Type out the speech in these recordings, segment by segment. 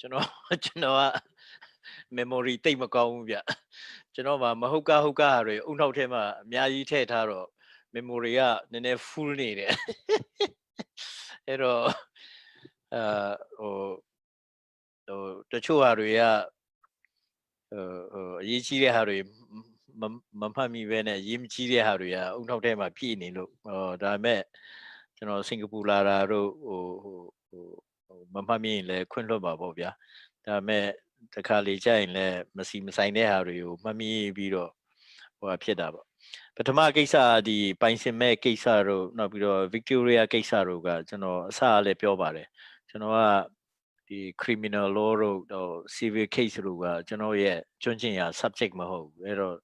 ကျွန်တော်ကျွန်တော်က memory တိတ်မကောင်းဘူးဗျကျွန်တော်မှမဟုတ်ကဟုတ်ကဟာတွေအုံနောက်ထဲမှာအများကြီးထည့်ထားတော့ memory ကနည်းနည်း full နေတယ်အဲ့တော့အာဟိုဟိုတချို့ဟာတွေကဟိုဟိုအရေးကြီးတဲ့ဟာတွေမမမှတ်မိပဲနဲ့ရေးမကြီးတဲ့ဟာတွေကအုံနောက်ထဲမှာပြည့်နေလို့ဟောဒါပေမဲ့ကျွန်တော်စင်ကာပူလာတာတို့ဟိုဟို ဟိုဟိုမမှတ်မိရင်လည်းခွင့်လွှတ်ပါပေါ့ဗျာဒါပေမဲ့တခါလေကြာရင်လည်းမစီမဆိုင်တဲ့ဟာတွေကိုမှတ်မိပြီးတော့ဟိုဟာဖြစ်တာပေါ့ပထမကိစ္စကဒီပိုင်စင်မဲ့ကိစ္စတို့နောက်ပြီးတော့ Victoria ကိစ္စတို့ကကျွန်တော်အစအလည်းပြောပါတယ်ကျွန်တော်ကဒီ criminal law တို့တော့ civil case တို့ကကျွန်တော်ရဲ့ကျွမ်းကျင်ရာ subject မဟုတ်ဘူးအဲ့တော့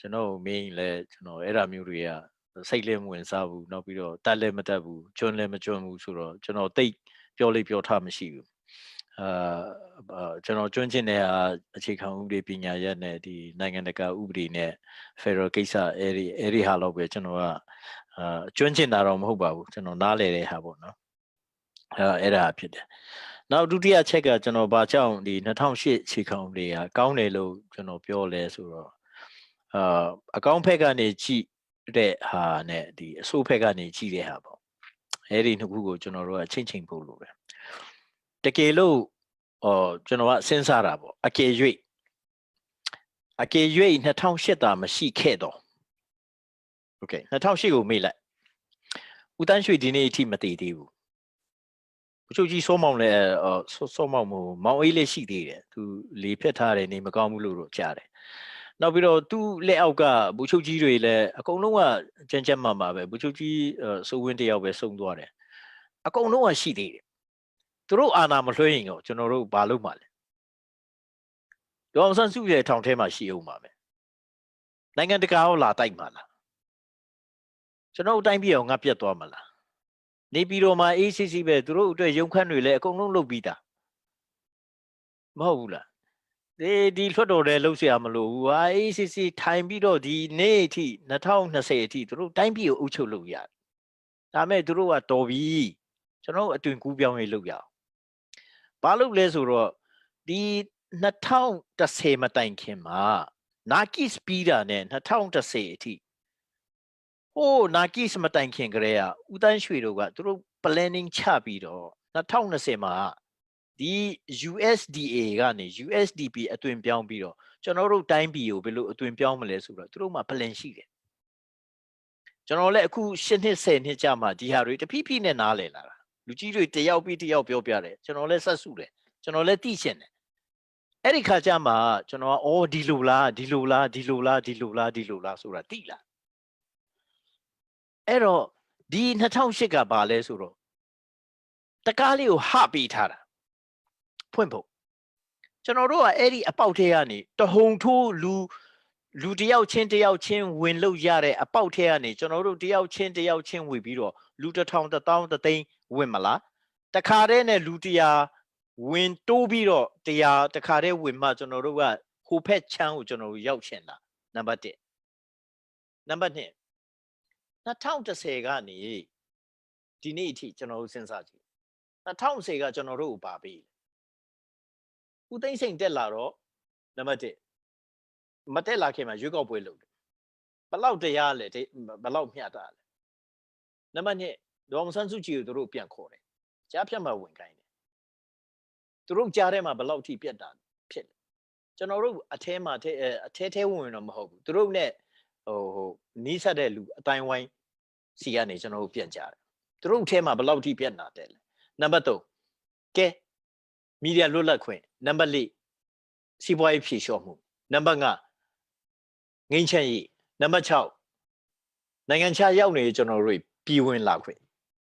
ကျွန်တော် main လဲကျွန်တော်အဲ့ဒါမျိုးတွေကစိတ်လည်းမဝင်စားဘူးနောက်ပြီးတော့တက်လည်းမတက်ဘူးကျွန်းလည်းမကျွန်းဘူးဆိုတော့ကျွန်တော်တိတ် ပြောလိပြောထားမရှိဘူးအာကျွန်တော်ကျွမ်းကျင်တဲ့ဟာအခြေခံဥပဒေပညာရပ်နဲ့ဒီနိုင်ငံတကာဥပဒေနဲ့ Federal ကိစ္စအဲ့ဒီအဲ့ဒီဟာတော့ပဲကျွန်တော်ကအာကျွမ်းကျင်တာတော့မဟုတ်ပါဘူးကျွန်တော်နားလည်တဲ့ဟာပေါ့နော်အဲအဲ့ဒါဖြစ်တယ်နောက်ဒုတိယချက်ကကျွန်တော်ဘာကြောင့်ဒီ2008အခြေခံဥပဒေကကောင်းတယ်လို့ကျွန်တော်ပြောလဲဆိုတော့အာအကောင့်ဖက်ကနေကြည့်တဲ့ဟာနဲ့ဒီအဆိုးဖက်ကနေကြည့်တဲ့ဟာပေါ့ အဲ့ဒီနှစ်ခုကိုကျွန်တော်တို့ကချင်းချင်းပို့လို့ပဲတကယ်လို့ဟောကျွန်တော်ကစဉ်းစားတာပေါ့အကယ်၍အကယ်၍2008တာမရှိခဲ့တော့โอเค2008ကိုမေ့လိုက်ဦးတန်းရွှေဒီနေ့အထိမတည်သေးဘူးဘုချုပ်ကြီးစောမောင်လည်းအော်စောမောင်မို့မောင်အေးလေးရှိသေးတယ်သူလေဖြတ်ထားတယ်နေမကောင်းဘူးလို့တော့ကြားတယ် နောက်ပြီးတော့သူ့လက်အောက်ကဘုချုပ်ကြီးတွေလည်းအကုန်လုံးကကြမ်းကြမ်းမှမှာပဲဘုချုပ်ကြီးစိုးဝင်းတယောက်ပဲစုံသွားတယ်အကုန်လုံးကရှိသေးတယ်သူတို့အာနာမလွှဲရင်တော့ကျွန်တော်တို့ဘာလုပ်မှာလဲဒေါအောင်ဆန်းစုရဲ့ထောင်ထဲမှာရှိအောင်ပါပဲနိုင်ငံတကာရောလာတိုက်မှာလားကျွန်တော်တို့တိုင်းပြည်အောင်ငါပြတ်သွားမှာလားနေပြည်တော်မှာ ACC ပဲသူတို့အတွက်ရုံခန့်တွေလည်းအကုန်လုံးလုပ်ပြီးသားမဟုတ်ဘူးလား ဒီဒီလွှတ်တော်တွေလှုပ်ရှားမလို့ဘူးဟာ ACC ထိုင်ပြီးတော့ဒီနေ့အထိ2020အထိသူတို့တိုင်းပြည်ကိုအုပ်ချုပ်လို့ရတယ်ဒါမဲ့သူတို့ကတော်ပြီကျွန်တော်အတွင်ကူးပြောင်းရေးလုပ်ရအောင်ဘာလုပ်လဲဆိုတော့ဒီ2010မတိုင်ခင်မှာနာကစ်ပီတာနဲ့2010အထိဟိုးနာကစ်မတိုင်ခင်ကလေးကဦးတန်းရွှေတို့ကသူတို့ planning ချပြီးတော့2020မှာ ဒီ USDA ကနေ USDP အသွင်ပြောင်းပြီးတော့ကျွန်တော်တို့တိုင်းပြည်ကိုဘယ်လိုအသွင်ပြောင်းမလဲဆိုတော့သူတို့မှာ plan ရှိတယ်ကျွန်တော်လည်းအခု၈နှစ်10နှစ်ကြာမှဒီဟာတွေတဖြည်းဖြည်းနဲ့နားလည်လာတာလူကြီးတွေတယောက်ပြီးတယောက်ပြောပြတယ်ကျွန်တော်လည်းဆက်စုတယ်ကျွန်တော်လည်းသိချင်တယ်အဲ့ဒီခါကျမှကျွန်တော်ကအော်ဒီလိုလားဒီလိုလားဒီလိုလားဒီလိုလားဒီလိုလားဆိုတာသိလားအဲ့တော့ဒီ2008ကဘာလဲဆိုတော့တကားလေးကိုဟပေးထားတာ ဖွင့်ဖို့ကျွန်တော်တို့ကအဲ့ဒီအပေါက်ထဲကနေတဟုန်ထိုးလူလူတယောက်ချင်းတယောက်ချင်းဝင်လို့ရတဲ့အပေါက်ထဲကနေကျွန်တော်တို့တယောက်ချင်းတယောက်ချင်းဝင်ပြီးတော့လူတစ်ထောင်တစ်သောင်းတစ်သိန်းဝင်မလားတခါတည်းနဲ့လူတရာဝင်တိုးပြီးတော့တရာတခါတည်းဝင်မှကျွန်တော်တို့ကဟိုဖက်ချမ်းကိုကျွန်တော်တို့ရောက်ချင်တာနံပါတ်1နံပါတ်2 2010ကနေဒီနေ့အထိကျွန်တော်တို့စဉ်းစားကြည့်2010ကကျွန်တော်တို့ကိုပါပေး ဦးသိန်းစိန်တက်လာတော့နံပါတ်1မတက်လာခင်မှာရွေးကောက်ပွဲလုပ်တယ်ဘလောက်တရားလဲဘလောက်မျှတာလဲနံပါတ်2ဒေါ်မဆန်းစုကြည်ကိုသူတို့ပြန်ခေါ်တယ်ကြားဖြတ်မှာဝင်ခိုင်းတယ်သူတို့ကြားထဲမှာဘလောက်ထိပြတ်တာဖြစ်လဲကျွန်တော်တို့အထဲမှာအထဲအထဲထဲဝင်တော့မဟုတ်ဘူးသူတို့ ਨੇ ဟိုဟိုနီးစပ်တဲ့လူအတိုင်းဝိုင်းစီကနေကျွန်တော်တို့ပြန်ကြတယ်သူတို့ထဲမှာဘလောက်ထိပြတ်နာတယ်လဲနံပါတ်3ကဲမီဒီယာလွတ်လပ်ခွင့် နံပါတ်4စီးပွားရေးဖြည့်လျှော့မှုနံပါတ်5ငိမ့်ချက်ရေးနံပါတ်6နိုင်ငံခြားရောက်နေကျွန်တော်တို့ပြည်ဝင်လာခွင့်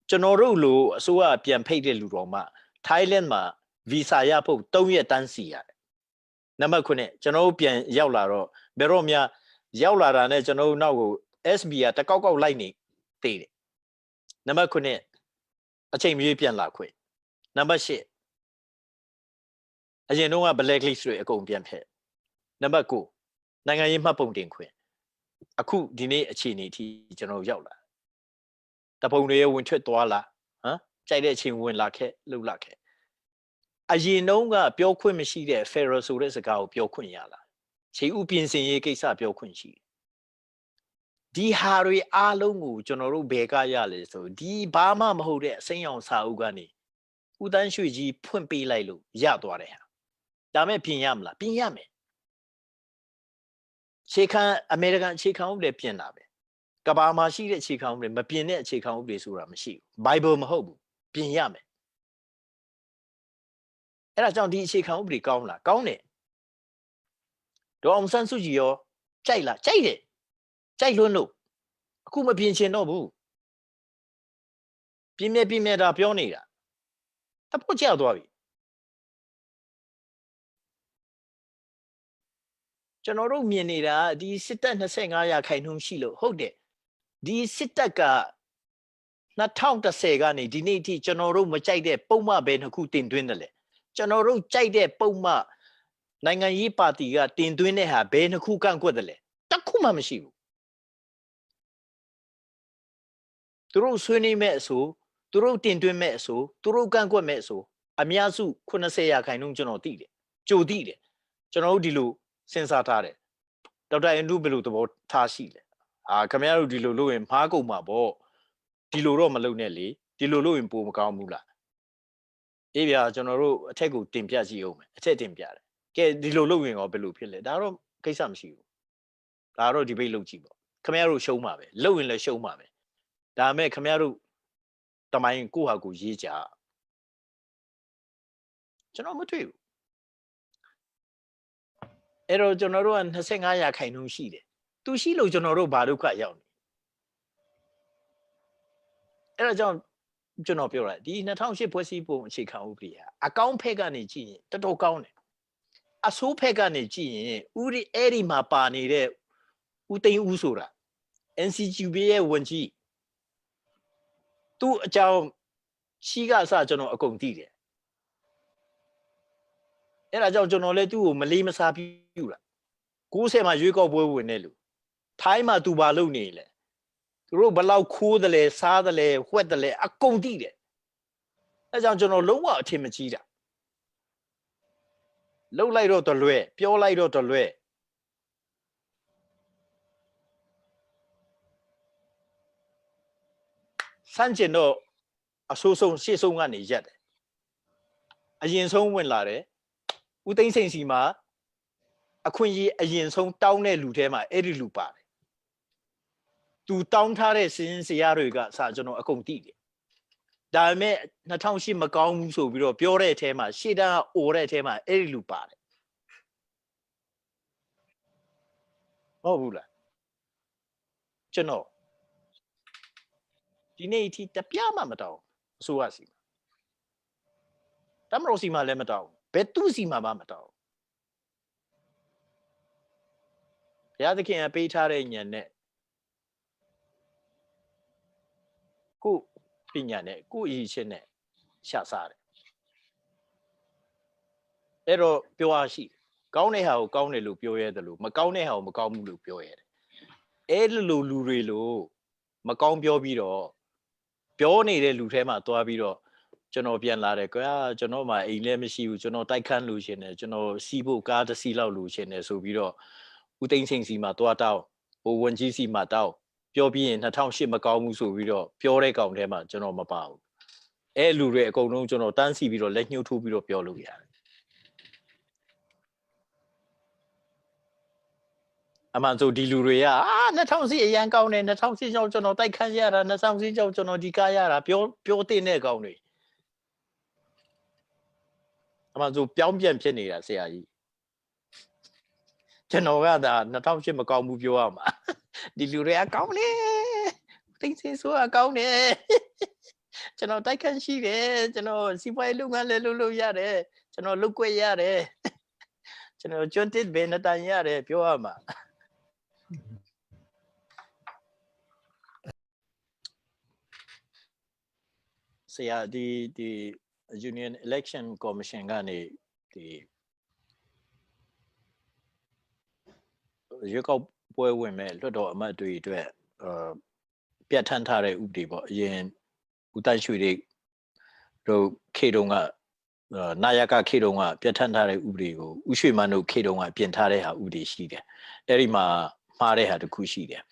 ကျွန်တော်တို့လိုအစိုးရပြန်ဖိတ်တဲ့လူတော်မှ Thailand မှာဗီဇာရဖို့3ရက်တန်းစီရတယ်နံပါတ်9ကျွန်တော်တို့ပြန်ရောက်လာတော့ဘယ်တော့မှရောက်လာတာနဲ့ကျွန်တော်တို့နောက်ကို SB ကတကောက်ကောက်လိုက်နေသေးတယ်နံပါတ်9အချိန်မြေးပြန်လာခွင့်နံပါတ်10 အရင်တော့က blacklist တွေအကုန်ပြန်ဖက်နံပါတ်9နိုင်ငံရေးမှတ်ပုံတင်ခွင့်အခုဒီနေ့အခြေအနေအထိကျွန်တော်ရောက်လာတပုံတွေဝင်ထွက်သွားလာဟမ်ကြိုက်တဲ့အချိန်ဝင်လာခဲ့လှုပ်လာခဲ့အရင်တုန်းကပြောခွင့်မရှိတဲ့ Pharaoh ဆိုတဲ့စကားကိုပြောခွင့်ရလာခြေဥပြင်ဆင်ရေးကိစ္စပြောခွင့်ရှိတယ်ဒီဟာတွေအားလုံးကိုကျွန်တော်တို့ဘယ်ကရလဲဆိုဒီဘာမှမဟုတ်တဲ့အစိမ်းရောင်စာအုပ်ကနေဦးတန်းရွှေကြီးဖွင့်ပေးလိုက်လို့ရသွားတယ်ဟာ ဒါမဲ့ပြင်ရမလားပြင်ရမယ်ခြေခံအမေရိကန်ခြေခံဥပဒေပြင်တာပဲကဘာမှာရှိတဲ့ခြေခံဥပဒေမပြင်တဲ့ခြေခံဥပဒေဆိုတာမရှိဘူး Bible မဟုတ်ဘူးပြင်ရမယ်အဲ့ဒါကြောင့်ဒီအခြေခံဥပဒေကောင်းလားကောင်းတယ်ဒေါ်အောင်ဆန်းစုကြည်ရောကြိုက်လားကြိုက်တယ်ကြိုက်လွန်းလို့အခုမပြင်ချင်တော့ဘူးပြင်းမြဲပြင်းမြဲတာပြောနေတာတပုတ်ကြောက်သွားပြီ ကျွန်တော်တို့မြင်နေတာဒီစစ်တပ်25ရာခိုင်နှုန်းရှိလို့ဟုတ်တယ်ဒီစစ်တပ်က2010ကနေဒီနေ့အထိကျွန်တော်တို့မကြိုက်တဲ့ပုံမှန်ပဲတစ်ခုတင်သွင်းတယ်လေကျွန်တော်တို့ကြိုက်တဲ့ပုံမှန်နိုင်ငံရေးပါတီကတင်သွင်းတဲ့ဟာဘယ်နှခုကန့်ကွက်တယ်လဲတစ်ခုမှမရှိဘူးသူတို့ဆွေးနွေးမဲ့အဆိုသူတို့တင်သွင်းမဲ့အဆိုသူတို့ကန့်ကွက်မဲ့အဆိုအများစု80ရာခိုင်နှုန်းကျွန်တော်သိတယ်ကြိုသိတယ်ကျွန်တော်တို့ဒီလို စဉ်းစားထားတယ်ဒေါက်တာအန်ဒူဘယ်လိုသဘောထားရှိလဲအာခင်ဗျားတို့ဒီလိုလုပ်ရင်မှားကုန်မှာပေါ့ဒီလိုတော့မလုပ်နဲ့လေဒီလိုလုပ်ရင်ပိုမကောင်းဘူးလားအေးဗျာကျွန်တော်တို့အထက်ကိုတင်ပြကြည့်အောင်မယ်အထက်တင်ပြတယ်ကဲဒီလိုလုပ်ရင်ရောဘယ်လိုဖြစ်လဲဒါတော့ကိစ္စမရှိဘူးဒါတော့ဒီဘိတ်လုပ်ကြည့်ပေါ့ခင်ဗျားတို့ရှုံးပါပဲလုပ်ရင်လည်းရှုံးပါပဲဒါပေမဲ့ခင်ဗျားတို့တမိုင်းကိုဟာကိုရေးကြကျွန်တော်မတွေ့ဘူး အဲ့တော့ကျွန်တော်တို့က25ရာခိုင်နှုန်းရှိတယ်သူရှိလို့ကျွန်တော်တို့ဘာဒုက္ခရောက်နေအဲ့ဒါကြောင့်ကျွန်တော်ပြောတာဒီ2008ဖွဲ့စည်းပုံအခြေခံဥပဒေဟာအကောင့်ဖက်ကနေကြည့်ရင်တော်တော်ကောင်းတယ်အဆိုးဖက်ကနေကြည့်ရင်ဥရီအဲ့ဒီမှာပါနေတဲ့ဦးသိန်းဦးဆိုတာ NCGB ရဲ့ဝန်ကြီးသူ့အကြောင်းချီးကအစကျွန်တော်အကုန်သိတယ်အဲ့ဒါကြောင့်ကျွန်တော်လည်းသူ့ကိုမလေးမစားပြု တာ90မှာရွေးကောက်ပွဲဝင်တဲ့လူထိုင်းမှာသူဘာလုပ်နေလဲသူတို့ဘလောက်ခိုးတယ်လဲစားတယ်လဲဝှက်တယ်လဲအကုန်သိတယ်အဲကြောင့်ကျွန်တော်လုံးဝအထင်မကြီးတာလှုပ်လိုက်တော့တလွဲပြောလိုက်တော့တလွဲစမ်းကျင်တော့အဆိုးဆုံးရှေ့ဆုံးကနေရက်တယ်အရင်ဆုံးဝင်လာတယ်ဦးသိန်းစိန်စီမှာ အခွင့်အရေးအရင်ဆုံးတောင်းတဲ့လူထဲမှာအဲ့ဒီလူပါတယ်သူတောင်းထားတဲ့စင်းစရာတွေကစာကျွန်တော်အကုန်သိတယ်ဒါပေမဲ့2008မကောင်းဘူးဆိုပြီးတော့ပြောတဲ့အထဲမှာရှေ့တန်းကအိုတဲ့အထဲမှာအဲ့ဒီလူပါတယ်ဟုတ်ဘူးလားကျွန်တော်ဒီနေ့အထိတပြမှမတောင်းအစိုးရစီမှာတမလို့စီမှာလည်းမတောင်းဘယ်သူစီမှာမှမတောင်း ဘုရားသခင်ကပေးထားတဲ့ဉာဏ်နဲ့ကိုယ်ပညာနဲ့ကိုယ်အရေးချင်းနဲ့ရှာစားတယ်အဲ့တော့ပြောရရှိကောင်းတဲ့ဟာကိုကောင်းတယ်လို့ပြောရတယ်လို့မကောင်းတဲ့ဟာကိုမကောင်းဘူးလို့ပြောရတယ်အဲ့လိုလူတွေလို့မကောင်းပြောပြီးတော့ပြောနေတဲ့လူထဲမှာသွားပြီးတော့ကျွန်တော်ပြန်လာတယ်ကွာကျွန်တော်မှအိမ်လည်းမရှိဘူးကျွန်တော်တိုက်ခန်းလို့ရှင်တယ်ကျွန်တော်စီးဖို့ကားတစ်စီးလောက်လို့ရှင်တယ်ဆိုပြီးတော့ ဦးသိန်းစိန်စီမှာသွားတောင်းဟိုဝန်ကြီးစီမှာတောင်းပြောပြီးရင်2008မကောင်းဘူးဆိုပြီးတော့ပြောတဲ့ကောင်ထဲမှာကျွန်တော်မပါဘူးအဲ့လူတွေအကုန်လုံးကျွန်တော်တန်းစီပြီးတော့လက်ညှိုးထိုးပြီးတော့ပြောလို့ရတယ်အမှန်ဆိုဒီလူတွေကအာ2000အရန်ကောင်းတယ်2000ကျောင်းကျွန်တော်တိုက်ခန်းရတာ2000ကျောင်းကျွန်တော်ဒီကားရတာပြောပြောတဲ့နဲ့ကောင်းတွေအမှန်ဆိုပြောင်းပြန်ဖြစ်နေတာဆရာကြီး ကျွန်တော်ကဒါ2008မကောင်းဘူးပြောရမှာဒီလူတွေကကောင်းတယ်သိစင်ဆိုအကောင်းတယ်ကျွန်တော်တိုက်ခန်းရှိတယ်ကျွန်တော်စီးပွားရေးလုပ်ငန်းလည်းလုပ်လို့ရတယ်ကျွန်တော်လုပ်ခွင့်ရတယ်ကျွန်တော်ကျွန်းတစ်ဘယ်နှတန်ရတယ်ပြောရမှာဆရာဒီဒီ Union Election Commission ကနေဒီ ရွေးကောက်ပွဲဝင်မဲ့လွှတ်တော်အမတ်တွေအတွက်အာပြဋ္ဌာန်းထားတဲ့ဥပဒေပေါ့အရင်ဦးတန်းရွှေတွေတို့ခေတုံးကအာနာယကခေတုံးကပြဋ္ဌာန်းထားတဲ့ဥပဒေကိုဥရွှေမန်းတို့ခေတုံးကပြင်ထားတဲ့ဟာဥပဒေရှိတယ်အဲ့ဒီမှာမှားတဲ့ဟာတစ်ခုရှိတယ်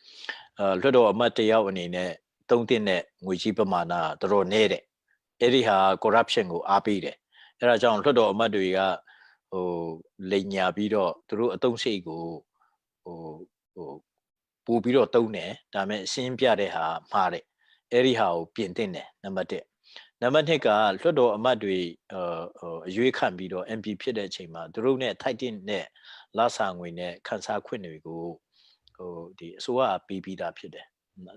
အာလွှတ်တော်အမတ်တယောက်အနေနဲ့သုံးတင်တဲ့ငွေကြီးပမာဏကတော်တော်နည်းတယ်အဲ့ဒီဟာ corruption ကိုအားပေးတယ်အဲ့ဒါကြောင့်လွှတ်တော်အမတ်တွေကဟိုလိန်ညာပြီးတော့သူတို့အတုံးစိတ်ကို ဟိုဟိုပို့ပြီးတော့တုံးတယ်ဒါပေမဲ့အရှင်းပြတဲ့ဟာမှားတယ်အဲ့ဒီဟာကိုပြင်တင်တယ်နံပါတ်1နံပါတ်2ကလွှတ်တော်အမတ်တွေအာအရွေးခံပြီးတော့ MP ဖြစ်တဲ့အချိန်မှာသူတို့နဲ့ထိုက်တင်တဲ့လဆာငွေနဲ့ခန်းစားခွင့်တွေကိုဟိုဒီအစိုးရပေးပြီးသားဖြစ်တယ်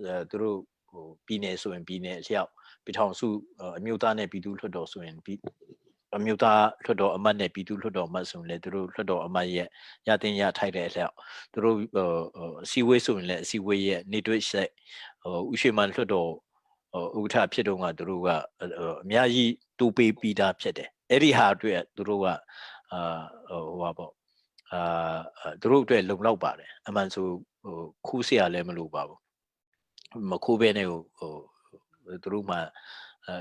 အဲသူတို့ဟိုပြည်နယ်ဆိုရင်ပြည်နယ်အလျောက်ပြည်ထောင်စုအမျိုးသားနဲ့ပြည်သူ့လွှတ်တော်ဆိုရင်ပြည် အမျိုးသားလွှတ်တော်အမတ်နဲ့ပြည်သူ့လွှတ်တော်အမတ်ဆိုရင်လည်းသူတို့လွှတ်တော်အမတ်ရဲ့ရတင်ရထိုက်တဲ့အလျောက်သူတို့ဟိုအစည်းအဝေးဆိုရင်လည်းအစည်းအဝေးရဲ့နေတွေ့ဆက်ဟိုဥရှိမန်လွှတ်တော်ဟိုဥက္ကဋ္ဌဖြစ်တော့ကသူတို့ကအများကြီးတူပေးပြီးသားဖြစ်တယ်အဲ့ဒီဟာအတွက်သူတို့ကအာဟိုဟာပေါ့အာသူတို့အတွက်လုံလောက်ပါတယ်အမှန်ဆိုဟိုခူးเสียလည်းမလိုပါဘူးမခိုးဘဲနဲ့ဟိုဟိုသူတို့မှ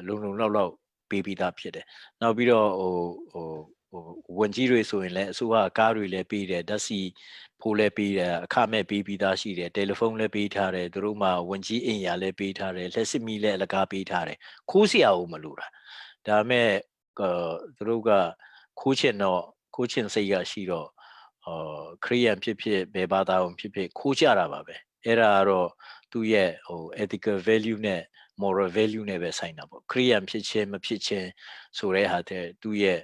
လုံလုံလောက်လောက် ပေးပြီးသားဖြစ်တယ်။နောက်ပြီးတော့ဟိုဟိုဟိုဝန်ကြီးတွေဆိုရင်လည်းအစိုးရကားတွေလည်းပေးတယ်ဓာတ်ဆီဖိုးလည်းပေးတယ်အခမဲ့ပေးပြီးသားရှိတယ်တယ်လီဖုန်းလည်းပေးထားတယ်သူတို့မှဝန်ကြီးအိမ်ယာလည်းပေးထားတယ်လက်စစ်မီလည်းအလကားပေးထားတယ်ခိုးစရာမလိုတာဒါပေမဲ့သူတို့ကခိုးချင်တော့ခိုးချင်စိတ်ကရှိတော့အာခရီးယန်ဖြစ်ဖြစ်ဘယ်ဘာသာဝင်ဖြစ်ဖြစ်ခိုးကြတာပါပဲအဲ့ဒါကတော့သူ့ရဲ့ဟို ethical value နဲ့ moral value နဲ့ပဲဆိုင်တာပေါ့ခရိယန်ဖြစ်ခြင်းမဖြစ်ခြင်းဆိုတဲ့ဟာတဲ့သူ့ရဲ့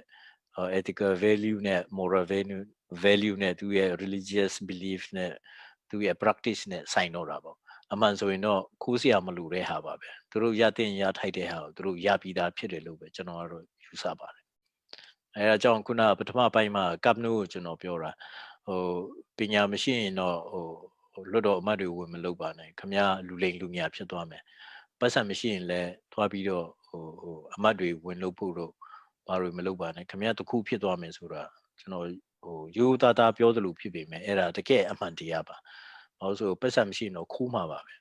ethical value နဲ့ moral value value နဲ့သူရဲ့ religious belief နဲ့သူရဲ့ practice နဲ့ဆိုင်တော့တာပေါ့အမှန်ဆိုရင်တော့ခိုးစရာမလိုတဲ့ဟာပါပဲသူတို့ရတဲ့ရထိုက်တဲ့ဟာကိုသူတို့ရပြီးသားဖြစ်တယ်လို့ပဲကျွန်တော်ကတော့ယူဆပါတယ်အဲဒါကြောင့်ခုနပထမပိုင်းမှာကပ်နိုကိုကျွန်တော်ပြောတာဟိုပညာမရှိရင်တော့ဟိုလွတ်တော်အမတ်တွေဝင်မလုပ်ပါနဲ့ခမရလူလိမ်လူမြဖြစ်သွားမယ် ပတ်စံမရှိရင်လည်းသွားပြီးတော့ဟိုဟိုအမတ်တွေဝင်လုပ်ဖို့တော့ဘာတွေမလုပ်ပါနဲ့ခမရတခုဖြစ်သွားမယ်ဆိုတာကျွန်တော်ဟိုရိုးသားသားပြောသလိုဖြစ်ပေမဲ့အဲ့ဒါတကယ်အမှန်တရားပါဘာလို့ဆိုပတ်စံမရှိရင်တော့ခိုးမှာပါပဲ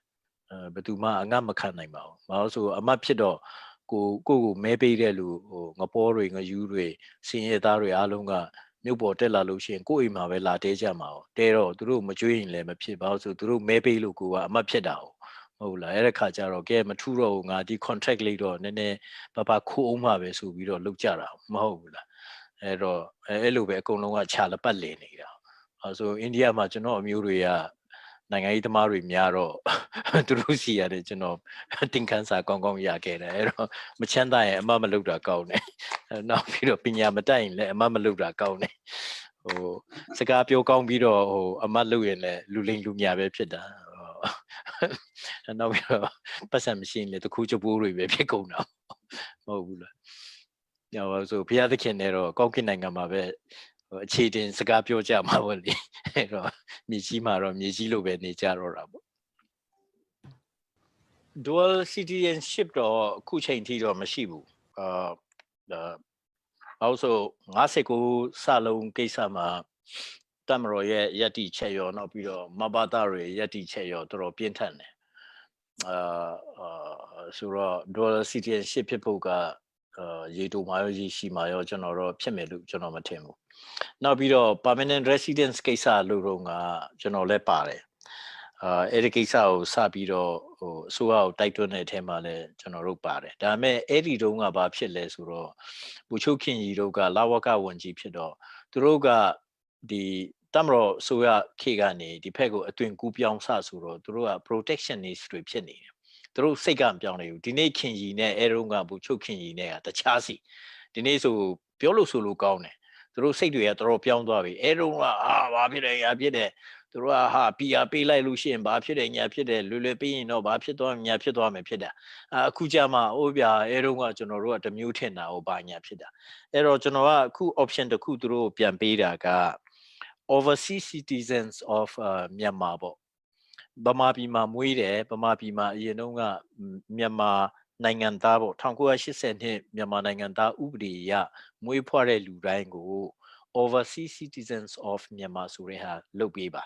အဲဘယ်သူမှအငတ်မခံနိုင်ပါဘူးဘာလို့ဆိုအမတ်ဖြစ်တော့ကိုကိုကိုမဲပေးတဲ့လူဟိုငပေါ်တွေငယူးတွေစင်ရသားတွေအားလုံးကမြို့ပေါ်တက်လာလို့ရှိရင်ကိုယ့်အိမ်မှာပဲလာတဲကြမှာ哦တဲတော့သူတို့မကြွေးရင်လည်းမဖြစ်ပါဘူးဆိုသူတို့မဲပေးလို့ကိုကအမတ်ဖြစ်တာ哦 ဟုတ်လားအဲ့ဒါခါကျတော့ကဲမထူတော့ဘူးငါဒီ contract လေးတော့နည်းနည်းပပခိုးအောင်မှာပဲဆိုပြီးတော့လုပ်ကြတာမဟုတ်ဘူးလားအဲ့တော့အဲ့လိုပဲအကုန်လုံးကခြာလပတ်လည်နေတာအဲဆိုအိန္ဒိယမှာကျွန်တော်အမျိုးတွေကနိုင်ငံရေးသမားတွေများတော့သူတို့စီရတယ်ကျွန်တော်တင်ခန်းစာကောင်းကောင်းရခဲ့တယ်အဲ့တော့မချမ်းသာရင်အမမလုပ်တာကောင်းတယ်နောက်ပြီးတော့ပညာမတတ်ရင်လည်းအမမလုပ်တာကောင်းတယ်ဟိုစကားပြောကောင်းပြီးတော့ဟိုအမလုပ်ရင်လည်းလူလိမ်လူမြပဲဖြစ်တာ နောက်ပြီးတော့ပတ်စံမရှိရင်လည်းတခုချပိုးတွေပဲဖြစ်ကုန်တာမဟုတ်ဘူးလားညောဆိုဘုရားသခင်နဲ့တော့ကောင်းကင်နိုင်ငံမှာပဲအခြေတင်စကားပြောကြမှာပေါ့လေအဲ့တော့မြေကြီးမှာတော့မြေကြီးလိုပဲနေကြတော့တာပေါ့ dual citizenship တော့အခုချိန်ထိတော့မရှိဘူးအာအော်ဆို59စလုံးကိစ္စမှာ တမရော်ရဲ့ယက်တီချက်ရောနောက်ပြီးတော့မဘာတာတွေယက်တီချက်ရောတော်တော်ပြင်းထန်တယ်အာဆိုတော့ dual citizenship ဖြစ်ဖို့ကအာရေတိုမာရောရေရှီမာရောကျွန်တော်တော့ဖြစ်မယ်လို့ကျွန်တော်မထင်ဘူးနောက်ပြီးတော့ permanent residence ကိစ္စလို့တော့ကကျွန်တော်လည်းပါတယ်အာအဲ့ဒီကိစ္စကိုစပြီးတော့ဟိုအစိုးရကိုတိုက်တွန်းတဲ့အထက်မှာလည်းကျွန်တော်တို့ပါတယ်ဒါပေမဲ့အဲ့ဒီတုန်းကဘာဖြစ်လဲဆိုတော့ဘူချုပ်ခင်ကြီးတို့ကလာဝကဝန်ကြီးဖြစ်တော့သူတို့က ဒီတမတော်ဆိုရခေကနေဒီဖက်ကိုအသွင်ကူးပြောင်းဆဆိုတော့သူတို့က protectionist တွေဖြစ်နေတယ်သူတို့စိတ်ကမပြောင်းနေဘူးဒီနေ့ခင်ကြီးနဲ့အဲတုန်းကဘူချုပ်ခင်ကြီးနဲ့ကတခြားစီဒီနေ့ဆိုပြောလို့ဆိုလို့ကောင်းတယ်သူတို့စိတ်တွေကတော်တော်ပြောင်းသွားပြီအဲတုန်းကအာဘာဖြစ်တယ်ညာဖြစ်တယ်သူတို့ကဟာပီယာပေးလိုက်လို့ရှိရင်ဘာဖြစ်တယ်ညာဖြစ်တယ်လွယ်လွယ်ပေးရင်တော့ဘာဖြစ်သွားညာဖြစ်သွားမယ်ဖြစ်တာအခုကြမှာအိုးပြအဲတုန်းကကျွန်တော်တို့ကတမျိုးထင်တာဟိုဘာညာဖြစ်တာအဲတော့ကျွန်တော်ကအခု option တစ်ခုသူတို့ပြန်ပေးတာက overseas citizens of uh, Myanmar ပေါ့ဗမာပြည်မှာမွေးတယ်ဗမာပြည်မှာအရင်တုန်းကမြန်မာနိုင်ငံသားပေါ့1980နှစ်မြန်မာနိုင်ငံသားဥပဒေအရမွေးဖွားတဲ့လူတိုင်းကို overseas citizens of Myanmar ဆိုတဲ့ဟာလုပ်ပေးပါ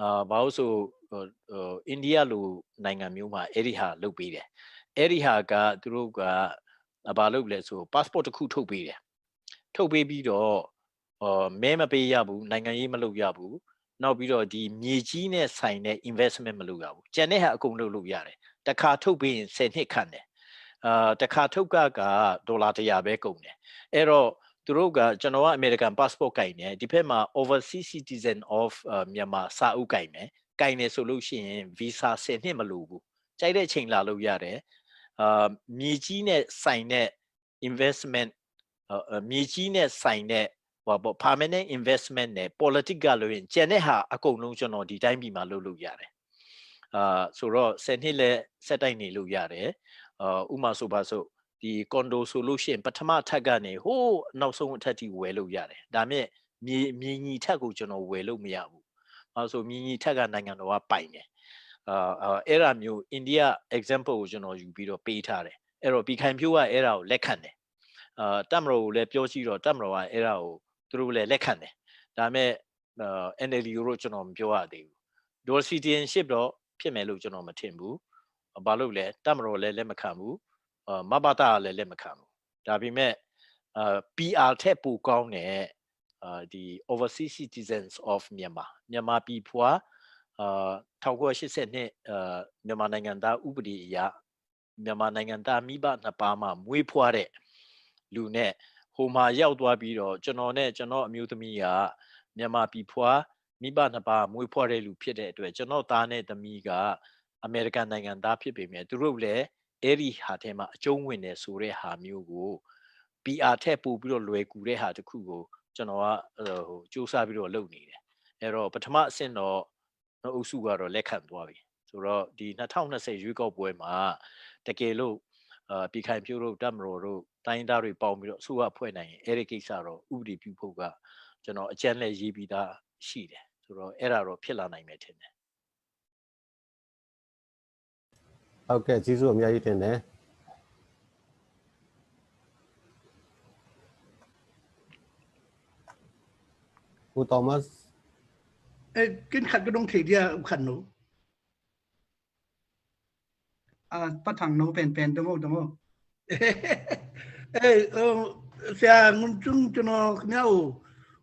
အာဘာလို့ဆိုအိန္ဒိယလိုနိုင်ငံမျိုးမှာအဲ့ဒီဟာလုပ်ပေးတယ်အဲ့ဒီဟာကသူတို့ကဘာလုပ်လဲဆို passport တစ်ခုထုတ်ပေးတယ်ထုတ်ပေးပြီးတော့ အော်မဲမပေးရဘူးနိုင်ငံရေးမလုပ်ရဘူးနောက်ပြီးတော့ဒီမြေကြီးနဲ့ဆိုင်တဲ့ investment မလုပ်ရဘူးကျန်တဲ့ဟာအကုန်လုပ်လို့ရတယ်တစ်ခါထုတ်ပေးရင်10နှစ်ခန့်တယ်အာတစ်ခါထုတ်ကကဒေါ်လာ100ပဲကုန်တယ်အဲ့တော့သူတို့ကကျွန်တော်က American passport ကင်တယ်ဒီဘက်မှာ overseas citizen of မြန်မာစာအုပ်ကင်တယ်ကင်တယ်ဆိုလို့ရှိရင် visa 10နှစ်မလိုဘူးကြိုက်တဲ့အချိန်လာလို့ရတယ်အာမြေကြီးနဲ့ဆိုင်တဲ့ investment အာမြေကြီးနဲ့ဆိုင်တဲ့ ဟိုပေါ့ permanent investment နဲ့ politics ကလို့ရင်ကျန်တဲ့ဟာအကုန်လုံးကျွန်တော်ဒီတိုင်းပြည်မှာလုပ်လို့ရတယ်အာဆိုတော့10နှစ်လဲစက်တိုက်နေလို့ရတယ်အာဥမာဆိုပါဆိုဒီ condo ဆိုလို့ရှိရင်ပထမထပ်ကနေဟိုးနောက်ဆုံးအထက်ထိဝယ်လို့ရတယ်ဒါမဲ့မြေမြေညီထက်ကိုကျွန်တော်ဝယ်လို့မရဘူးအဲဆိုမြေညီထက်ကနိုင်ငံတော်ကပိုင်တယ်အာအဲ့ဒါမျိုးအိန္ဒိယ example ကိုကျွန်တော်ယူပြီးတော့ပေးထားတယ်အဲ့တော့ပြည်ခိုင်ဖြိုးကအဲ့ဒါကိုလက်ခံတယ်အာတက်မတော်ကိုလည်းပြောကြည့်တော့တက်မတော်ကအဲ့ဒါကို သူတို့လည်းလက်ခံတယ်ဒါမဲ့အာ NLD ကိုတော့ကျွန်တော်မပြောရသေးဘူး dual citizenship တော့ဖြစ်မယ်လို့ကျွန်တော်မထင်ဘူးဘာလို့လဲတက်မတော်လည်းလက်မခံဘူးအာမဘာတာကလည်းလက်မခံဘူးဒါပေမဲ့အာ PR ထက်ပိုကောင်းတဲ့အာဒီ overseas citizens of Myanmar မြန်မာပြည်ဖွာအာ1980နှစ်အာမြန်မာနိုင်ငံသားဥပဒေအရမြန်မာနိုင်ငံသားမိဘနှစ်ပါးမှမွေးဖွားတဲ့လူနဲ့ ဟိုမှာရောက်သွားပြီးတော့ကျွန်တော်နဲ့ကျွန်တော်အမျိုးသမီးကမြန်မာပြည်ဖွားမိဘနှစ်ပါးမွေးဖွားတဲ့လူဖြစ်တဲ့အတွက်ကျွန်တော်သားနဲ့သမီးကအမေရိကန်နိုင်ငံသားဖြစ်ပေမဲ့သူတို့လည်းအဲ့ဒီဟာထဲမှာအကျုံးဝင်တယ်ဆိုတဲ့ဟာမျိုးကို PR ထက်ပို့ပြီးတော့လွယ်ကူတဲ့ဟာတစ်ခုကိုကျွန်တော်ကဟိုစူးစမ်းပြီးတော့လုပ်နေတယ်အဲ့တော့ပထမအဆင့်တော့အုပ်စုကတော့လက်ခံသွားပြီဆိုတော့ဒီ2020ရွေးကောက်ပွဲမှာတကယ်လို့အာ ပြည်ခိုင်ဖြိုးတို့တပ်မတော်တို့တိုင်းသားတွေပေါင်းပြီးတော့အစိုးရဖွဲ့နိုင်ရင်အဲ့ဒီကိစ္စတော့ဥပဒေပြုဖို့ကကျွန်တော်အကြံနဲ့ရေးပြီးသားရှိတယ်ဆိုတော့အဲ့ဒါတော့ဖြစ်လာနိုင်မယ်ထင်တယ် ဟုတ်ကဲ့ကျေးဇူးအများကြီးတင်တယ်ဦးသောမတ် เอ้กินขัดก็ต้องถีเดียขันหนู အာပတ်ထံနိုးပင်ပင်တမို့တမို့အဲဆရာငုံချုံကျွန်တော်ခင်ဗျားကို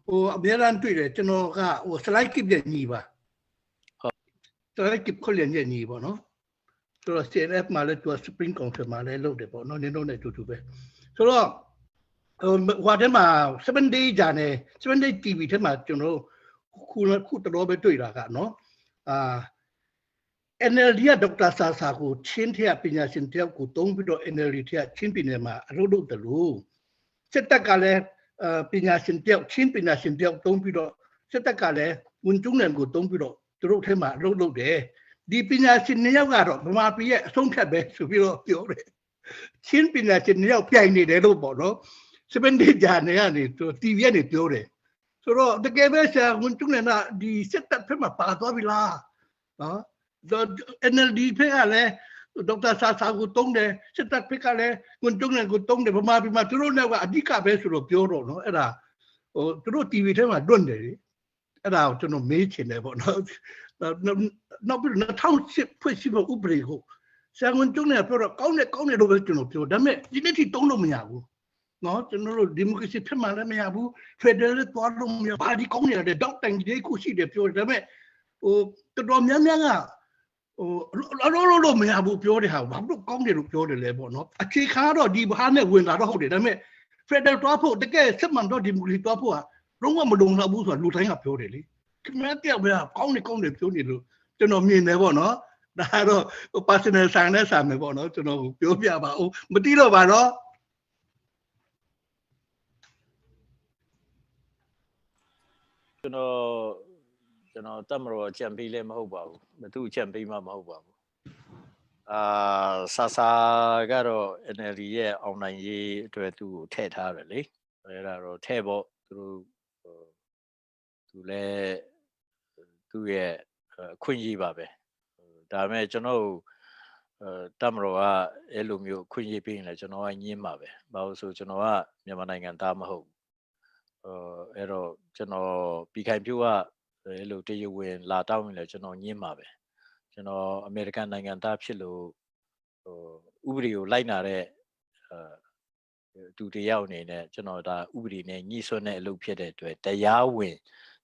ဟိုအများရန်တွေ့တယ်ကျွန်တော်ကဟို slide kit နဲ့ညီပါဟုတ် slide kit ကိုလည်းညီပါနော်ဆိုတော့ CNF မှာလည်းသူက spring counter မှာလည်းလုပ်တယ်ပေါ့နော်နင်တို့နဲ့တူတူပဲဆိုတော့ဟိုဟွာထဲမှာ7 day ကြာနေ7 day TV ထဲမှာကျွန်တော်ခုခုတော်တော်ပဲတွေ့တာကနော်အာ NLD ကဒေါက်တာဆာဆာကိုချင်းထက်ပညာရှင်တယောက်ကိုတုံးပြီးတော့ NLD ထက်ချင်းပြည်နယ်မှာအလုပ်လုပ်တယ်လို့စစ်တပ်ကလည်းအာပညာရှင်တယောက်ချင်းပညာရှင်တယောက်တုံးပြီးတော့စစ်တပ်ကလည်းဝန်ကျုံနယ်ကိုတုံးပြီးတော့သူတို့ထဲမှာအလုပ်လုပ်တယ်ဒီပညာရှင်နှစ်ယောက်ကတော့ဗမာပြည်ရဲ့အဆုံးဖြတ်ပဲဆိုပြီးတော့ပြောတယ်ချင်းပညာရှင်နှစ်ယောက်ပြိုင်နေတယ်လို့ပေါ့နော်စပန်ဒီဂျာနေကနေသူ TV ကနေပြောတယ်ဆိုတော့တကယ်ပဲဆရာဝန်ကျုံနယ်ကဒီစစ်တပ်ဖက်မှာပါသွားပြီလားနော် NLD ဖက်ကလည်းဒေါက်တာဆာဆာကိုတုံးတယ်စစ်တပ်ဖက်ကလည်းကွန်တုံးတယ်ကိုတုံးတယ်ဗမာပြည်မှာသူတို့လည်းကအဓိကပဲဆိုတော့ပြောတော့နော်အဲ့ဒါဟိုသူတို့ TV ထဲမှာတွန့်တယ်လေအဲ့ဒါကိုကျွန်တော်မေးချင်တယ်ပေါ့နော်နောက်ပြီး2008ဖွဲ့စည်းပုံဥပဒေကိုဆရာဝန်တုံးတယ်ပြောတော့ကောင်းတယ်ကောင်းတယ်လို့ပဲကျွန်တော်ပြောဒါပေမဲ့ဒီနေ့ထိတုံးလို့မရဘူးနော်ကျွန်တော်တို့ဒီမိုကရေစီဖြစ်မှလည်းမရဘူးဖက်ဒရယ်သွားလို့မရဘာဒီကောင်းနေတယ်ဒေါက်တိုင်ကြီးခုရှိတယ်ပြောတယ်ဒါပေမဲ့ဟိုတော်တော်များများက ဟိုအလုံးလုံးလို့မရဘူးပြောတဲ့ဟာဘာလို့ကောင်းတယ်လို့ပြောတယ်လဲပေါ့နော်အခြေခံတော့ဒီဘာနဲ့ဝင်လာတော့ဟုတ်တယ်ဒါပေမဲ့ Federal တွားဖို့တကယ်စစ်မှန်တော့ဒီမိုကရေစီတွားဖို့ဟာလုံးဝမလုံလောက်ဘူးဆိုတာလူတိုင်းကပြောတယ်လေခင်ဗျားတယောက်ပဲကောင်းတယ်ကောင်းတယ်ပြောနေလို့ကျွန်တော်မြင်တယ်ပေါ့နော်ဒါကတော့ personal ဆိုင်နဲ့ဆိုင်မယ်ပေါ့နော်ကျွန်တော်ပြောပြပါဦးမတိတော့ပါတော့ကျွန်တော် ကျွန်တော်တက်မတော်ချန်ပီလည်းမဟုတ်ပါဘူးဘသူချန်ပီမှမဟုတ်ပါဘူးအာဆာဆာကတော့ NLD ရဲ့အွန်လိုင်းရေးအတွက်သူ့ကိုထည့်ထားတယ်လေအဲ့ဒါတော့ထည့်ဖို့သူတို့ဟိုသူလည်းသူ့ရဲ့အခွင့်အရေးပါပဲဟိုဒါပေမဲ့ကျွန်တော်တို့အဲတက်မတော်ကအဲ့လိုမျိုးအခွင့်အရေးပေးရင်လည်းကျွန်တော်ကညင်းပါပဲဘာလို့ဆိုကျွန်တော်ကမြန်မာနိုင်ငံသားမဟုတ်ဘူးအဲအဲ့တော့ကျွန်တော်ပြည်ခိုင်ဖြိုးက အဲ့လိုတရားဝင်လာတောင်းရင်လည်းကျွန်တော်ညင်းပါပဲကျွန်တော်အမေရိကန်နိုင်ငံသားဖြစ်လို့ဟိုဥပဒေကိုလိုက်နာတဲ့အဲသူတစ်ယောက်အနေနဲ့ကျွန်တော်ဒါဥပဒေနဲ့ညှိစွန်းတဲ့အလုပ်ဖြစ်တဲ့အတွက်တရားဝင်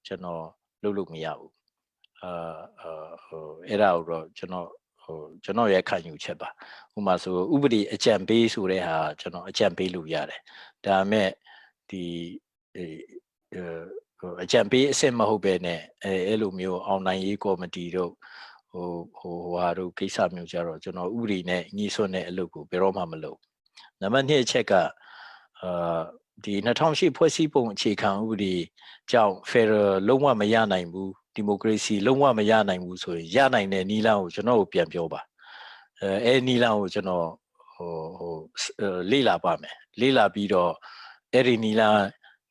ကျွန်တော်လုပ်လို့မရဘူးအာအာဟိုအဲ့ဒါကိုတော့ကျွန်တော်ဟိုကျွန်တော်ရဲ့ခံယူချက်ပါဥပမာဆိုဥပဒေအကြံပေးဆိုတဲ့ဟာကျွန်တော်အကြံပေးလို့ရတယ်ဒါပေမဲ့ဒီအဲ ဟိုအကြံပေးအစ်စ်မဟုတ်ပဲနဲ့အဲအဲ့လိုမျိုးအွန်လိုင်းရေးကော်မတီတို့ဟိုဟိုဟာတို့ကိစ္စမျိုးကြတော့ကျွန်တော်ဥပဒေနဲ့ညှိစွန်းတဲ့အလုပ်ကိုဘယ်တော့မှမလုပ်နံပါတ်2အချက်ကအာဒီ2008ဖွဲ့စည်းပုံအခြေခံဥပဒေကြောင့် Federal လုံးဝမရနိုင်ဘူးဒီမိုကရေစီလုံးဝမရနိုင်ဘူးဆိုရင်ရနိုင်တဲ့နီလန်းကိုကျွန်တော်ကိုပြန်ပြောပါအဲအဲနီလန်းကိုကျွန်တော်ဟိုဟိုလေ့လာပါမယ်လေ့လာပြီးတော့အဲ့ဒီနီလန်း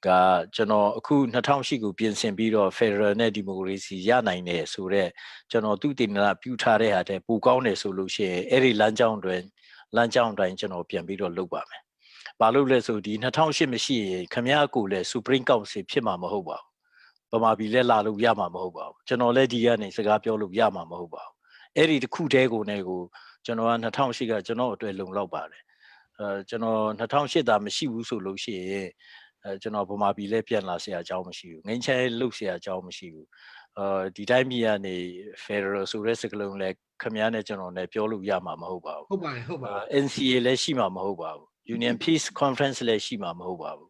ကကျွန်တော်အခု2008ကိုပြင်ဆင်ပြီးတော့ Federal နဲ့ Democracy ရနိုင်တယ်ဆိုတော့ကျွန်တော်သူတည်နာပြုထားတဲ့ဟာတဲ့ပိုကောင်းတယ်ဆိုလို့ရှိရင်အဲ့ဒီလမ်းကြောင်းတွင်လမ်းကြောင်းတိုင်းကျွန်တော်ပြန်ပြီးတော့လုပ်ပါမယ်။ဘာလို့လဲဆိုဒီ2008မရှိရင်ခမရကိုလည်း Supreme Council ဖြစ်မှာမဟုတ်ပါဘူး။ဗမာပြည်လည်းလာလို့ရမှာမဟုတ်ပါဘူး။ကျွန်တော်လည်းဒီကနေစကားပြောလို့ရမှာမဟုတ်ပါဘူး။အဲ့ဒီတစ်ခုတည်းကိုနဲ့ကိုကျွန်တော်က2008ကကျွန်တော်အတွက်လုံလောက်ပါတယ်။အဲကျွန်တော်2008တာမရှိဘူးဆိုလို့ရှိရင်အဲ ကျွန်တော်ဗမာပြည်လည်းပြန်လာเสียအကြောင်းမရှိဘူးငင်းချဲလုတ်เสียအကြောင်းမရှိဘူးအာဒီတိုင်းပြည်ကနေ Federal ဆိုတဲ့စကားလုံးလည်းခမည်းနဲ့ကျွန်တော်လည်းပြောလို့ရမှာမဟုတ်ပါဘူး ဟုတ်ပါတယ်ဟုတ်ပါ အာ NCA လည်းရှိမှာမဟုတ်ပါဘူး Union Peace Conference လည်းရှိမှာမဟုတ်ပါဘူး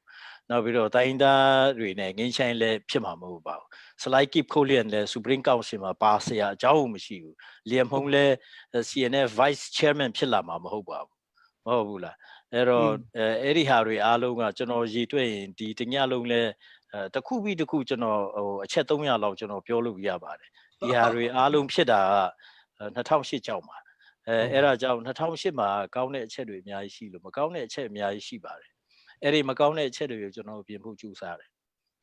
နောက်ပြီးတော့တိုင်းသားတွေနဲ့ငင်းချိုင်းလည်းဖြစ်မှာမဟုတ်ပါဘူး slide keep Korean လည်း Supreme Council မှာပါเสียအကြောင်းမရှိဘူးလျံမှုံးလည်း CNF Vice Chairman ဖြစ်လာမှာမဟုတ်ပါဘူးမဟုတ်ဘူးလား အဲ့တော့အဲအဲ့ဒီဟာတွေအားလုံးကကျွန်တော်ရည်တွေ့ရင်ဒီတညလုံးလဲအဲတစ်ခုပြီးတစ်ခုကျွန်တော်ဟိုအချက်300လောက်ကျွန်တော်ပြောလို့ရပါတယ်ဒီဟာတွေအားလုံးဖြစ်တာက2008ကြောက်မှာအဲအဲ့ဒါကြောင့်2008မှာကောင်းတဲ့အချက်တွေအများကြီးရှိလို့မကောင်းတဲ့အချက်အများကြီးရှိပါတယ်အဲ့ဒီမကောင်းတဲ့အချက်တွေကိုကျွန်တော်ပြင်ဖို့ကြိုးစားတယ်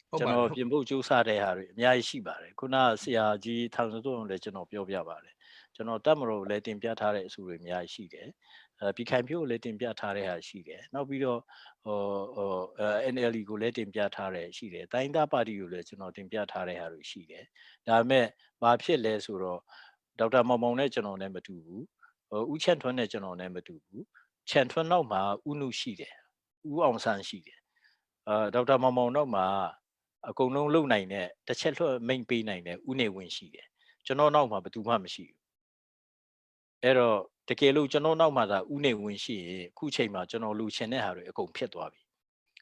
ဟုတ်ကျွန်ပါတော်ပြင်ဖို့ကြိုးစားတဲ့ဟာတွေအများကြီးရှိပါတယ်ခုနဆရာကြီးထောင်စုံလည်းကျွန်တော်ပြောပြပါတယ်ကျွန်တော်တက်မလို့လည်းတင်ပြထားတဲ့အစုတွေအများကြီးရှိတယ်အဲ ပြည်ခိုင်ဖြိုးကိုလည်းတင်ပြထားတဲ့ဟာရှိတယ်နောက်ပြီးတော့ဟိုဟိုအဲ NLD ကိုလည်းတင်ပြထားတယ်ရှိတယ်တိုင်းသားပါတီကိုလည်းကျွန်တော်တင်ပြထားတဲ့ဟာတွေရှိတယ်ဒါပေမဲ့ဘာဖြစ်လဲဆိုတော့ဒေါက်တာမောင်မောင်နဲ့ကျွန်တော်နဲ့မတူဘူးဟိုဦးချန်ထွန်းနဲ့ကျွန်တော်နဲ့မတူဘူးချန်ထွန်းနောက်မှာဦးနုရှိတယ်ဦးအောင်ဆန်းရှိတယ်အာဒေါက်တာမောင်မောင်နောက်မှာအကုန်လုံးလုံနိုင်တဲ့တစ်ချက်လွှတ်မိန်ပေးနိုင်တဲ့ဥနေဝင်ရှိတယ်ကျွန်တော်နောက်မှာဘယ်သူမှမရှိဘူး အဲ့တော့တကယ်လို့ကျွန်တော်နောက်မှာသာဥနေဝင်ရှိရင်အခုချိန်မှာကျွန်တော်လူချင်တဲ့ဟာတွေအကုန်ဖြစ်သွားပြီ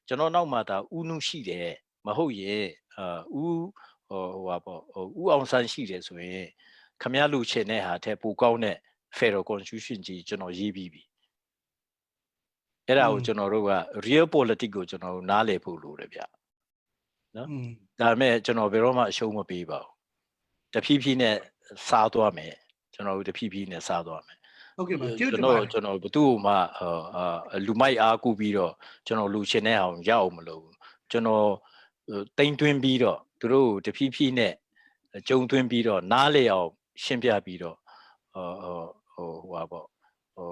ကျွန်တော်နောက်မှာသာဥနုရှိတယ်မဟုတ်ရင်အာဥဟိုဟိုပါပေါ့ဟိုဥအောင်ဆန်းရှိတယ်ဆိုရင်ခမရလူချင်တဲ့ဟာတဲ့ပိုကောင်းတဲ့ Federal Constitution ကြီးကျွန်တော်ရေးပြီးပြီအဲ့ဒါကိုကျွန်တော်တို့က real politics ကိုကျွန်တော်တို့နားလည်ဖို့လိုတယ်ဗျอืมဒါပေမဲ့ကျွန်တော်ဘယ်တော့မှအရှုံးမပေးပါဘူးတဖြည်းဖြည်းနဲ့စားသွားမယ် ကျွန်တော်တို့တဖြည်းဖြည်းနဲ့စားသွားမယ်ဟုတ်ကဲ့ပါကျေးဇူးကျွတင်န်ပါတော်ကျွန်တော်ဘသူ့ကိုမှဟိုအာလူမိုက်အားကူပြီးတော့ကျွန်တော်လူရှင်တဲ့အောင်ရအောင်မလုပ်ဘူးကျွန်တော်ဟိုတိမ်သွင်းပြီးတော့သူတို့ကိုတဖြည်းဖြည်းနဲ့ကြုံသွင်းပြီးတော့နားလေအောင်ရှင်းပြပြီးတော့ဟိုဟိုဟိုဟာပေါ့ဟို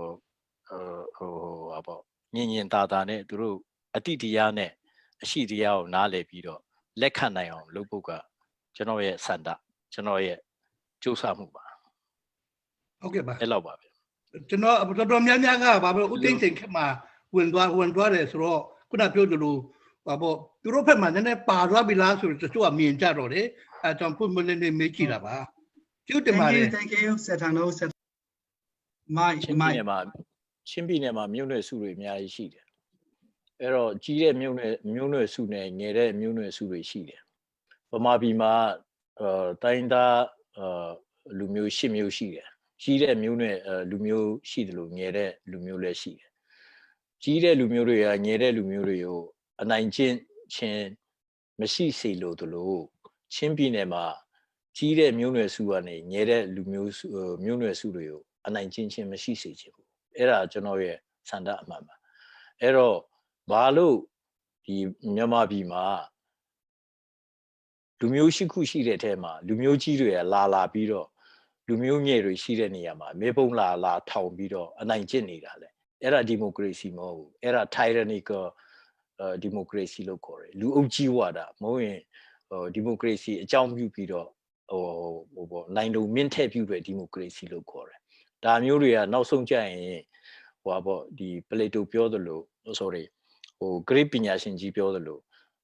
ဟိုဟိုဟာပေါ့ညင်ညင်တာတာနဲ့သူတို့အတိတရားနဲ့အရှိတရားကိုနားလေပြီးတော့လက်ခံနိုင်အောင်လုပ်ဖို့ကကျွန်တော်ရဲ့စန္ဒကျွန်တော်ရဲ့ကြိုးစားမှုပါ ဟုတ်ကဲ့ပါအဲ့လောက်ပါပဲကျွန်တော်တော်တော်များများကဘာပဲဥသိမ့်စိန်ခက်မှာဝင်သွားဝင်သွားတယ်ဆိုတော့ခုနပြောသလိုဘာပေါ့သူတို့ဘက်မှာနည်းနည်းပါသွားပြီလားဆိုတော့တချို့ကမြင်ကြတော့တယ်အဲကြောင့်ဖွင့်မလင်းလေးမေးကြည့်တာပါကျေးဇူးတင်ပါ Thank တ you ယ် thank you ဆက်ထန်လို့ဆက်မိုက်ချင်းမိုပြည်က်နယ်မှာချင်းပြည်နယ်မှာမြို့နယ်စုတွေအများကြီးရှိတယ်အဲ့တော့ကြီးတဲ့မြို့နယ်မြို့နယ်စုနဲ့ငယ်တဲ့မြို့နယ်စုတွေရှိတယ်ဗမာပြည်မှာအဲတိုင်းသားအဲလူမျိုးရှစ်မျိုးရှိတယ် ကြီးတဲ့မြို့နယ်အဲလူမျိုးရှိတယ်လို့ငယ်တဲ့လူမျိုးလည်းရှိတယ်ကြီးတဲ့လူမျိုးတွေကငယ်တဲ့လူမျိုးတွေကိုအနိုင်ကျင့်ခြင်းမရှိစေလို့တလို့ချင်းပြည်နယ်မှာကြီးတဲ့မြို့နယ်စုကနေငယ်တဲ့လူမျိုးစုအဲမြို့နယ်စုတွေကိုအနိုင်ကျင့်ခြင်းမရှိစေချင်ဘူးအဲ့ဒါကျွန်တော်ရဲ့ဆန္ဒအမှန်ပါအဲ့တော့ဘာလို့ဒီမြန်မာပြည်မှာလူမျိုးရှိခုရှိတဲ့အဲမှာလူမျိုးကြီးတွေကလာလာပြီးတော့ လူမျိုးငယ်တွေရှိတဲ့နေရာမှာမေပုံလာလာထောင်ပြီးတော့အနိုင်ကျင့်နေတာလေအဲ့ဒါဒီမိုကရေစီမဟုတ်ဘူးအဲ့ဒါ tyrannical အဲဒီမိုကရေစီလို့ခေါ်တယ်လူအုပ်ကြီးဝါဒမဟုတ်ရင်ဟိုဒီမိုကရေစီအကြောင်းပြုပြီးတော့ဟိုဟိုပေါ့နိုင်လုံမင်းထက်ပြုတဲ့ဒီမိုကရေစီလို့ခေါ်တယ်ဒါမျိုးတွေကနောက်ဆုံးကြရင်ဟိုပါပေါ့ဒီပလေတိုပြောသလို sorry ဟို great ပညာရှင်ကြီးပြောသလို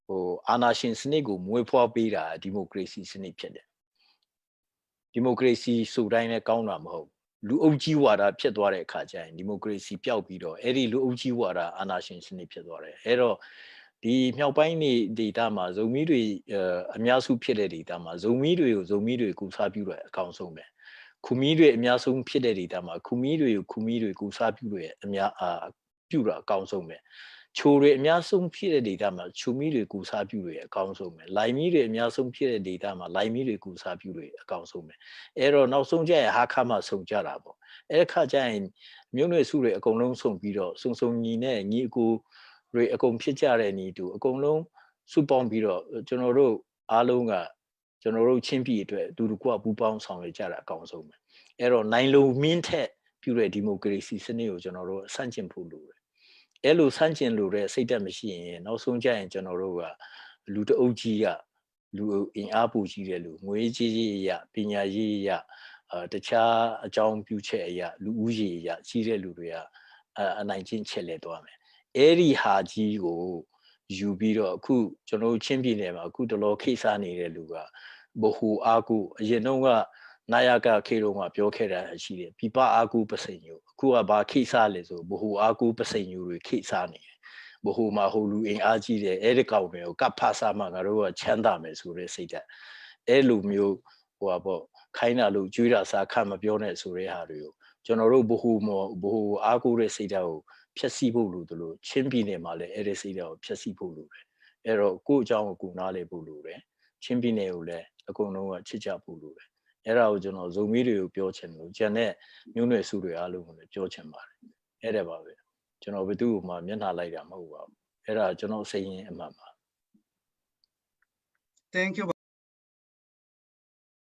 ဟိုအာနာရှင်စနစ်ကိုမွေးဖွားပေးတာဒီမိုကရေစီစနစ်ဖြစ်တယ် ဒီမိုကရေစီဆိုတိုင်းလည်းကောင်းတာမဟုတ်လူအုပ်ကြီးဝါဒဖြစ်သွားတဲ့အခါကျရင်ဒီမိုကရေစီပျောက်ပြီးတော့အဲ့ဒီလူအုပ်ကြီးဝါဒအာနာရှင်စနစ်ဖြစ်သွားတယ်အဲ့တော့ဒီမြောက်ပိုင်းနေဒေတာမှာဇုံမီတွေအအများစုဖြစ်တဲ့ဒေတာမှာဇုံမီတွေကိုဇုံမီတွေကူစားပြုတဲ့အကောင်းဆုံးပဲခူမီတွေအများဆုံးဖြစ်တဲ့ဒေတာမှာခူမီတွေကိုခူမီတွေကူစားပြုတွေအများအာပြုတာအကောင်းဆုံးပဲ ချိုတွေအများဆုံးဖြစ်တဲ့ဒေတာမှာချိုမီတွေကူစားပြုတွေအကောင်းဆုံးပဲလိုင်မီတွေအများဆုံးဖြစ်တဲ့ဒေတာမှာလိုင်မီတွေကူစားပြုတွေအကောင်းဆုံးပဲအဲ့တော့နောက်ဆုံးကျရင်ဟာခါမှဆုံကြတာပေါ့အဲ့ခါကျရင်မြို့နယ်စုတွေအကုန်လုံးဆုံပြီးတော့စုံစုံညီနဲ့ညီအကိုတွေအကုန်ဖြစ်ကြတဲ့ညီတူအကုန်လုံးစုပေါင်းပြီးတော့ကျွန်တော်တို့အားလုံးကကျွန်တော်တို့ချင်းပြည်အတွက်အတူတကွပူးပေါင်းဆောင်ရွက်ကြတာအကောင်းဆုံးပဲအဲ့တော့နိုင်လုံမင်းထက်ပြုတဲ့ဒီမိုကရေစီစနစ်ကိုကျွန်တော်တို့ဆန့်ကျင်ဖို့လိုတယ် အဲ့လိုဆန့်ကျင်လို့တဲ့စိတ်ဓာတ်မရှိရင်နောက်ဆုံးကျရင်ကျွန်တော်တို့ကလူတအုပ်ကြီးကလူအင်အားပူကြီးတဲ့လူငွေကြီးကြီးအရာပညာရေးအရာအာတခြားအကြောင်းပြုချက်အရာလူဦးရေအရာကြီးတဲ့လူတွေကအအနိုင်ချင်းချက်လဲသွားမယ်အဲ့ဒီဟာကြီးကိုယူပြီးတော့အခုကျွန်တော်တို့ချင်းပြည်နယ်မှာအခုတလောခိစားနေတဲ့လူကဘ ഹു အာကုအရင်တော့က နာယကခေတုံးကပြောခဲ့တာရှိတယ်ပြပအာကုပစိညုအခုကဘာခိစားလဲဆိုဘဟုအာကုပစိညုတွေခိစားနေတယ်ဘဟုမှာဟိုလူအင်အားကြီးတယ်အဲ့ဒီကောင်တွေကိုကပ်ဖဆာမှငါတို့ကချမ်းသာမယ်ဆိုတဲ့စိတ်ဓာတ်အဲ့လိုမျိုးဟိုပါပေါ့ခိုင်းတာလို့ကြွေးတာစားခတ်မပြောနဲ့ဆိုတဲ့ဟာတွေကိုကျွန်တော်တို့ဘဟုမဘဟုအာကုတဲ့စိတ်ဓာတ်ကိုဖျက်ဆီးဖို့လိုတယ်လို့ချင်းပြည်နယ်မှာလည်းအဲ့ဒီစိတ်ဓာတ်ကိုဖျက်ဆီးဖို့လိုတယ်အဲ့တော့ကိုယ့်အကြောင်းကိုကိုနားလေဖို့လိုတယ်ချင်းပြည်နယ်ကိုလည်းအကုန်လုံးကချစ်ကြဖို့လိုတယ် အဲ့ဒါကိုကျွန်တော်ဇုံမီတွေကိုပြောချင်တယ်လို့ဂျန်တဲ့မျိုးနွယ်စုတွေအားလုံးကိုလည်းပြောချင်ပါတယ်အဲ့ဒါပါပဲကျွန်တော်ဘယ်သူ့ကိုမှမျက်နှာလိုက်တာမဟုတ်ပါဘူးအဲ့ဒါကျွန်တော်စိတ်ရင်းအမှန်ပါ Thank you